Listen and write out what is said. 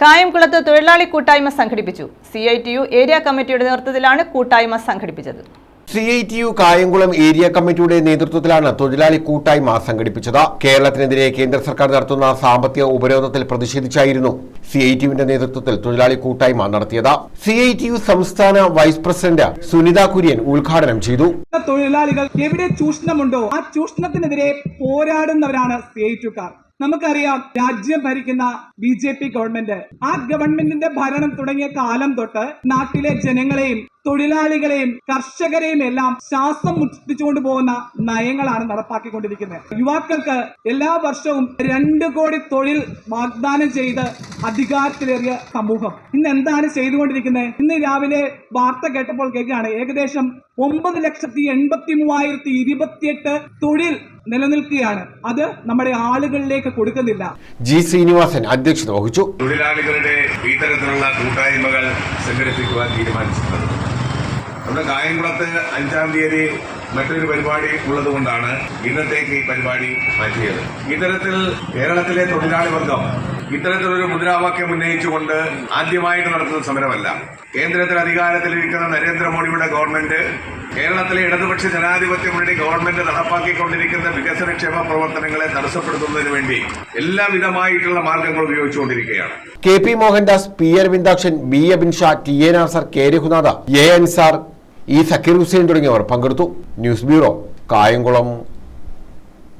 കായംകുളത്ത് തൊഴിലാളി കൂട്ടായ്മ സംഘടിപ്പിച്ചു. C I T U area കമ്മിറ്റിയുടെ നേതൃത്വത്തിലാണ് കൂട്ടായ്മ സംഘടിപ്പിച്ചത്. C I T U Kayamkulam area കമ്മിറ്റിയുടെ നേതൃത്വത്തിലാണ് തൊഴിലാളി കൂട്ടായ്മ സംഘടിപ്പിച്ചത്. കേരളത്തിനെതിരെ കേന്ദ്ര സർക്കാർ നടത്തുന്ന സാമ്പത്തിക ഉപരോധത്തിൽ പ്രതിഷേധിച്ചായിരുന്നു സി ഐ ടി യുവിന്റെ നേതൃത്വത്തിൽ തൊഴിലാളി കൂട്ടായ്മ നടത്തിയത്. സി ഐ ടി യു സംസ്ഥാന വൈസ് പ്രസിഡന്റ് സുനിത കുര്യൻ ഉദ്ഘാടനം ചെയ്തു. തൊഴിലാളികൾ എവിടെ ചൂഷണമുണ്ടോ ആ ചൂഷണത്തിനെതിരെ പോരാടുന്നവരാണ് സി ഐ ടുക്കാർ നമുക്കറിയാം രാജ്യം ഭരിക്കുന്ന ബി ജെ പി ഗവൺമെന്റ് ആ ഗവൺമെന്റിന്റെ ഭരണം തുടങ്ങിയ കാലം തൊട്ട് നാട്ടിലെ ജനങ്ങളെയും തൊഴിലാളികളെയും കർഷകരെയും എല്ലാം ശ്വാസം മുട്ടിച്ചുകൊണ്ട് പോകുന്ന നയങ്ങളാണ് നടപ്പാക്കിക്കൊണ്ടിരിക്കുന്നത്. യുവാക്കൾക്ക് എല്ലാ വർഷവും രണ്ട് കോടി തൊഴിൽ വാഗ്ദാനം ചെയ്ത് അധികാരത്തിലേറിയ സമൂഹം. ഇന്ന് എന്താണ് ചെയ്തുകൊണ്ടിരിക്കുന്നത്? ഇന്ന് രാവിലെ വാർത്ത കേട്ടപ്പോൾ കേൾക്കുകയാണ്. ഏകദേശം ഒമ്പത് ലക്ഷത്തി എൺപത്തി മൂവായിരത്തി ഇരുപത്തിയെട്ട് തൊഴിൽ നിലനിൽക്കുകയാണ്. അത് നമ്മുടെ ആളുകളിലേക്ക് കൊടുക്കുന്നില്ല. ജി ശ്രീനിവാസൻ അധ്യക്ഷത വഹിച്ചു. തൊഴിലാളികളുടെ ഇത്തരത്തിലുള്ള കൂട്ടായ്മകൾ സംഘടിപ്പിക്കുവാൻ തീരുമാനിച്ചിട്ടുണ്ട്. നമ്മുടെ കായംകുളത്ത് അഞ്ചാം തീയതി മറ്റൊരു പരിപാടി ഉള്ളതുകൊണ്ടാണ് ഇന്നത്തേക്ക് ഈ പരിപാടി മാറ്റിയത്. ഇത്തരത്തിൽ കേരളത്തിലെ തൊഴിലാളി വർഗം ഇത്തരത്തിലൊരു മുദ്രാവാക്യം ഉന്നയിച്ചുകൊണ്ട് ആദ്യമായിട്ട് നടത്തുന്ന സമരമല്ല. കേന്ദ്രത്തിൽ അധികാരത്തിലിരിക്കുന്ന നരേന്ദ്രമോദിയുടെ ഗവൺമെന്റ് കേരളത്തിലെ ഇടതുപക്ഷ ജനാധിപത്യ മുന്നണി ഗവൺമെന്റ് നടപ്പാക്കിക്കൊണ്ടിരിക്കുന്ന വികസനക്ഷേമ പ്രവർത്തനങ്ങളെ തടസ്സപ്പെടുത്തുന്നതിന് വേണ്ടി എല്ലാവിധമായിട്ടുള്ള മാർഗങ്ങൾ ഉപയോഗിച്ചുകൊണ്ടിരിക്കുകയാണ്. K P Mohandas P Aravindakshan B Abin Shah T A Nasar K Raghunatha A Ansar E Zakir Hussain തുടങ്ങിയവർ പങ്കെടുത്തു. News bureau Kayamkulam.